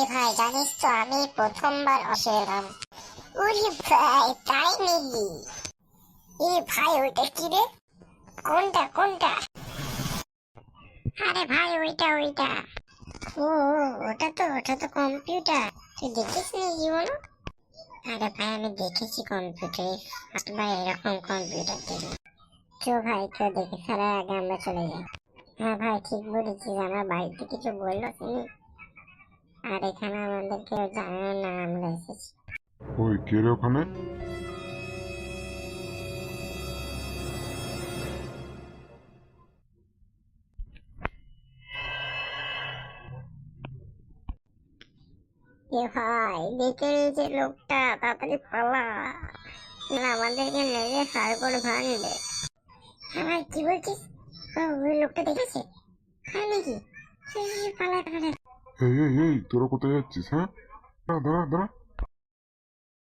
এ ভাই, জানিস তো আমি প্রথমবার অসে এলাম ভাই, তাই নাকি? এ ভাই, ওইটা কি রে? কোনটা কোনটা? আরে ভাই, ওইটা ওইটা। ও, ওটা তো ওটা তো কম্পিউটার। তুই দেখিস নি জীবন? আরে ভাই, আমি দেখেছি কম্পিউটারে। ফার্স্ট এরকম কম্পিউটার দেখি চো ভাই, চো দেখে ফেলার আগে আমরা চলে যাই হ্যাঁ ভাই, ঠিক বলেছিস, আমার বাড়িতে কিছু বলল তিনি আর এখানে আমাদের কেউ জানে না আমরা এসেছি। ওই কে রে ওখানে? এ ভাই দেখে নিয়েছে লোকটা তাড়াতাড়ি পালা। না আমাদেরকে মেরে হার করে ভাঙবে। হ্যাঁ কি বলছিস? ওই লোকটা দেখেছে? হ্যাঁ নাকি? পালা এই এই এই তোরা কোথায় যাচ্ছিস হ্যাঁ দাঁড়া দাঁড়া দাঁড়া